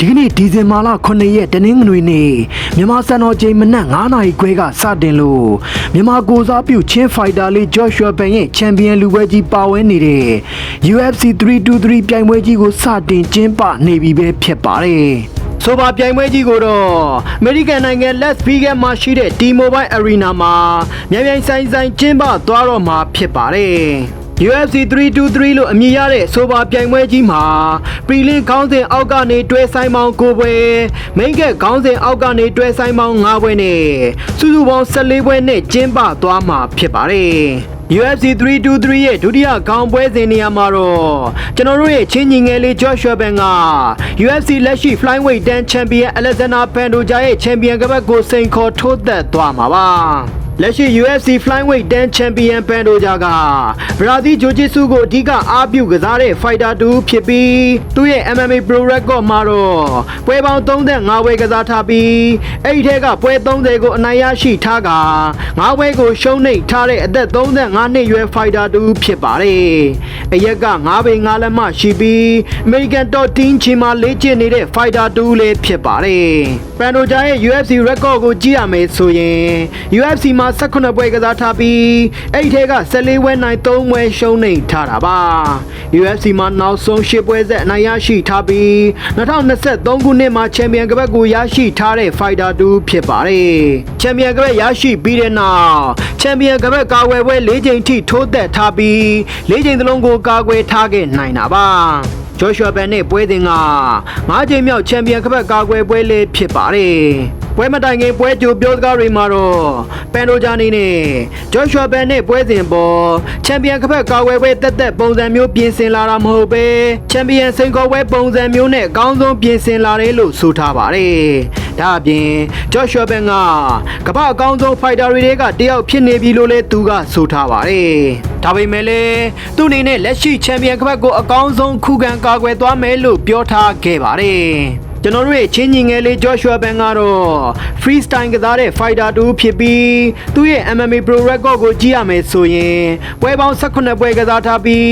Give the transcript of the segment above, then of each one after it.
ဒီကနေ့ဒီဇင်ဘာလ9ရက်တနင်္ဂနွေနေ့မြန်မာစံတော်ချိန်မနက်9နာရီခွဲကစတင်လို့မြန်မာကိုယ်စားပြုချင်းဖိုက်တာလေးဂျော့ရှွာဘန်ရဲ့ချန်ပီယံလူပွဲကြီးပါဝင်နေတဲ့ UFC 323ပြိုင်ပွဲကြီးကိုစတင်ကျင်းပနေပြီပဲဖြစ်ပါတယ်။ဆိုပါပြိုင်ပွဲကြီးကိုတော့ American နိုင်ငံ Las Vegas မှာရှိတဲ့ T-Mobile Arena မှာမြန်မြန်ဆိုင်ဆိုင်ကျင်းပသွားတော့မှာဖြစ်ပါတယ်။ UFC 323လို့အမည်ရတဲ့ဆိုပါပြိုင်ပွဲကြီးမှာပရီလင်းခေါင်းစဉ်အောက်ကနေတွဲဆိုင်ပေါင်း9ပွဲမိန်ကက်ခေါင်းစဉ်အောက်ကနေတွဲဆိုင်ပေါင်း9ပွဲနဲ့စုစုပေါင်း14ပွဲနဲ့ကျင်းပသွားမှာဖြစ်ပါတယ်။ UFC 323ရဲ့ဒုတိယခေါင်းပွဲစဉ်နေရာမှာတော့ကျွန်တော်တို့ရဲ့ချင်းညီငယ်လေး Joshua Ben က UFC လက်ရှိ Flyweight 10 Champion Alexander Pantoja ရဲ့ Champion ကပတ်ကိုစိန်ခေါ်ထိုးသက်သွားမှာပါ။ လက်ရှိ UFC Flyweight 10 Champion ပန်တိုဂျာကဘရာဇီးဂျိုဂျစ်ဆူကိုအဓိကအားပြုကစားတဲ့ Fighter တူဖြစ်ပြီးသူ့ရဲ့ MMA Pro Record မှာတော့ပွဲပေါင်း35ပွဲကစားထားပြီးအဲ့ဒီထဲကပွဲ30ကိုအနိုင်ရရှိထားက9ပွဲကိုရှုံးနိမ့်ထားတဲ့အသက်35နှစ်ရွယ် Fighter တူဖြစ်ပါတယ်။အရက်က9ပေ9လက်မရှိပြီး American Top Team ချီမှာလေ့ကျင့်နေတဲ့ Fighter တူလည်းဖြစ်ပါတယ်။ပန်တိုဂျာရဲ့ UFC Record ကိုကြည့်ရမယ်ဆိုရင် UFC မှာ18ပွဲကစားထားပြီးအဲ့ဒီထဲက14ပွဲနိုင်3ပွဲရှုံးနေထားတာပါ UFC မှာနောက်ဆုံး10ပွဲဆက်အနိုင်ရရှိထားပြီး2023ခုနှစ်မှာချန်ပီယံကပတ်ကိုရရှိထားတဲ့ Fighter 2ဖြစ်ပါတယ်ချန်ပီယံကပတ်ရရှိပြီးတဲ့နောက်ချန်ပီယံကပတ်ကာကွယ်ပွဲ၄ချိန်ထိထိုးသက်ထားပြီး၄ချိန်သလုံးကိုကာကွယ်ထားခဲ့နိုင်တာပါဂျော့ရှွာဘန်နဲ့ပွဲစဉ်က၅ချိန်မြောက်ချန်ပီယံကပတ်ကာကွယ်ပွဲလေးဖြစ်ပါတယ် ပွဲမတိုင်ခင်ပွဲကြိုပြောစကားတွေမှာတော့ပန်တိုဂျာနေနဲ့ဂျော့ရှွာဘန်နဲ့ပွဲစဉ်ပေါ်ချန်ပီယံကပတ်ကာကွယ်ပွဲတက်တက်ပုံစံမျိုးပြင်ဆင်လာတာမဟုတ်ပဲချန်ပီယံစိန်ခေါ်ပွဲပုံစံမျိုးနဲ့အကောင်းဆုံးပြင်ဆင်လာတယ်လို့ဆိုထားပါတယ်။ဒါအပြင်ဂျော့ရှွာဘန်ကကမ္ဘာအကောင်းဆုံးဖိုက်တာတွေထဲကတယောက်ဖြစ်နေပြီလို့လည်းသူကဆိုထားပါတယ်။ဒါပေမဲ့လည်းသူ့အနေနဲ့လက်ရှိချန်ပီယံကပတ်ကိုအကောင်းဆုံးခုခံကာကွယ်သွားမယ်လို့ပြောထားခဲ့ပါတယ်။ ကျွန်တော်တို့ရဲ့ချင်းညီငယ်လေး Joshua Ben ကတော့ freestyle ကစားတဲ့ fighter တူဖြစ်ပြီးသူ့ရဲ့ MMA Pro Record ကိုကြည့်ရမယ်ဆိုရင်ပွဲပေါင်း18ပွဲကစားထားပြီး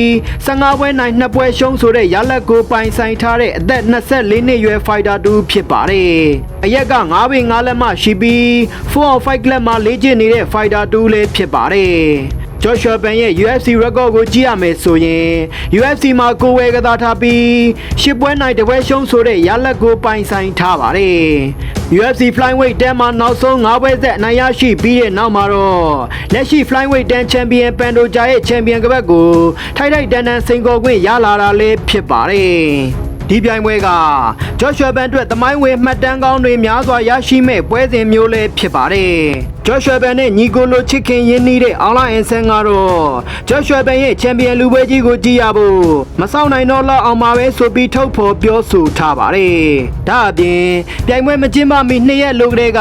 15ပွဲနိုင်2ပွဲရှုံးဆိုတဲ့ရလက်ကိုပိုင်ဆိုင်ထားတဲ့အသက်24နှစ်ရွယ် fighter တူဖြစ်ပါတယ်။အရက်က9ပေ9လက်မှရှိပြီး4 on 5 club မှာလေ့ကျင့်နေတဲ့ fighter တူလည်းဖြစ်ပါတယ်။ Joshua Ben ရဲ့ UFC record ကိုကြည့်ရမယ်ဆိုရင် UFC မှာကိုယ်ဝယ်ကစားထားပြီးရှစ်ပွဲနိုင်တစ်ပွဲရှုံးဆိုတဲ့ရလက်ကိုပိုင်ဆိုင်ထားပါတယ်။ UFC Flyweight 10မှာနောက်ဆုံး၅ပွဲဆက်အနိုင်ရရှိပြီးတဲ့နောက်မှာတော့လက်ရှိ Flyweight 10 Champion Pantoja ရဲ့ Champion ကပတ်ကိုထိုက်ထိုက်တန်တန်စိန်ခေါ်ခွင့်ရလာတာလည်းဖြစ်ပါတယ်။ ဒီပြိုင်ပွဲကဂျော့ရှွာဘန်အတွက်သမိုင်းဝင်မှတ်တမ်းကောင်းတွေများစွာရရှိမဲ့ပွဲစဉ်မျိုးလည်းဖြစ်ပါတယ်။ဂျော့ရှွာဘန်နဲ့ညီကိုလိုချစ်ခင်ရင်းနှီးတဲ့အောင်လာအန်ဆန်ကတော့ဂျော့ရှွာဘန်ရဲ့ချန်ပီယံလူပွဲကြီးကိုကြည့်ရဖို့မဆောင်နိုင်တော့လောက်အောင်ပါပဲဆိုပြီးထုတ်ဖော်ပြောဆိုထားပါတယ်။ဒါအပြင်ပြိုင်ပွဲမကျင်းပမီနှစ်ရက်လိုကလေးက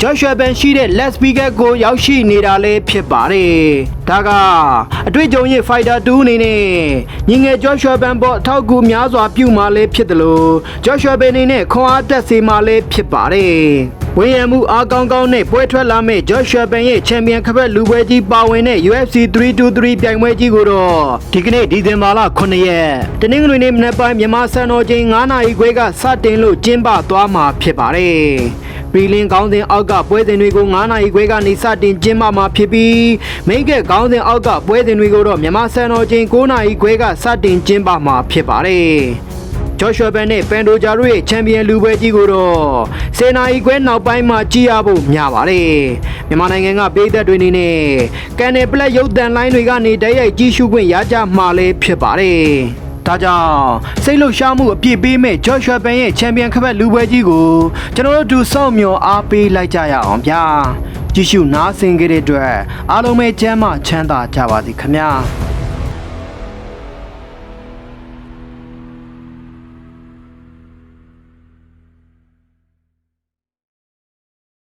ဂျော့ရှွာဘန်ရှိတဲ့ Las Vegas ကိုရောက်ရှိနေတာလည်းဖြစ်ပါတယ်။ဒါကအတွေ့အကြုံရဲ့ Fighter 2အနေနဲ့ညီငယ်ဂျော့ရှွာဘန်ပေါ်အထောက်အကူများစွာပြုမှာလည်းဖြစ်တယ်လို့ဂျော့ရှွာဘန်အနေနဲ့ခွန်အားတက်စေမှာလည်းဖြစ်ပါတယ်။ဝင်းရံမှုအားကောင်းကောင်းနဲ့ပွဲထွက်လာမဲ့ဂျော့ရှွာဘန်ရဲ့ချန်ပီယံခပတ်လူပွဲကြီးပါဝင်တဲ့ UFC 323ပြိုင်ပွဲကြီးကိုတော့ဒီကနေ့ဒီဇင်ဘာလ9ရက်တနင်္ဂနွေနေ့မနက်ပိုင်းမြန်မာစံတော်ချိန်9နာရီခွဲကစတင်လို့ကျင်းပသွားမှာဖြစ်ပါတယ်။ပီလင်းကောင်းစဉ်အောက်ကပွဲစဉ်တွေကို9နာရီခွဲကနေစတင်ကျင်းပမှာဖြစ်ပြီးမိတ်ကက်ကောင်းစဉ်အောက်ကပွဲစဉ်တွေကိုတော့မြန်မာစံတော်ချိန်9နာရီခွဲကစတင်ကျင်းပမှာဖြစ်ပါတယ်။ ဂျော့ရှွာဘန်နဲ့ပန်တိုဂျာတို့ရဲ့ချန်ပီယံလူပွဲကြီးကိုတော့10နာရီခွဲနောက်ပိုင်းမှာကြည့်ရဖို့များပါတယ်။မြန်မာနိုင်ငံကပြည်သက်တွေအနေနဲ့ကန်နယ်ပလက်ရုပ်သံလိုင်းတွေကနေတိုက်ရိုက်ကြည့်ရှုခွင့်ရကြမှာလည်းဖြစ်ပါတယ်။ဒါကြောင့်စိတ်လှုပ်ရှားမှုအပြည့်ပေးမဲ့ဂျော့ရှွာဘန်ရဲ့ချန်ပီယံခပတ်လူပွဲကြီးကိုကျွန်တော်တို့အတူစောင့်မျှော်အားပေးလိုက်ကြရအောင်ဗျာကြည့်ရှုနားဆင်ကြတဲ့အတွက်အားလုံးပဲကျမ်းမှချမ်းသာကြပါစေခင်ဗျာ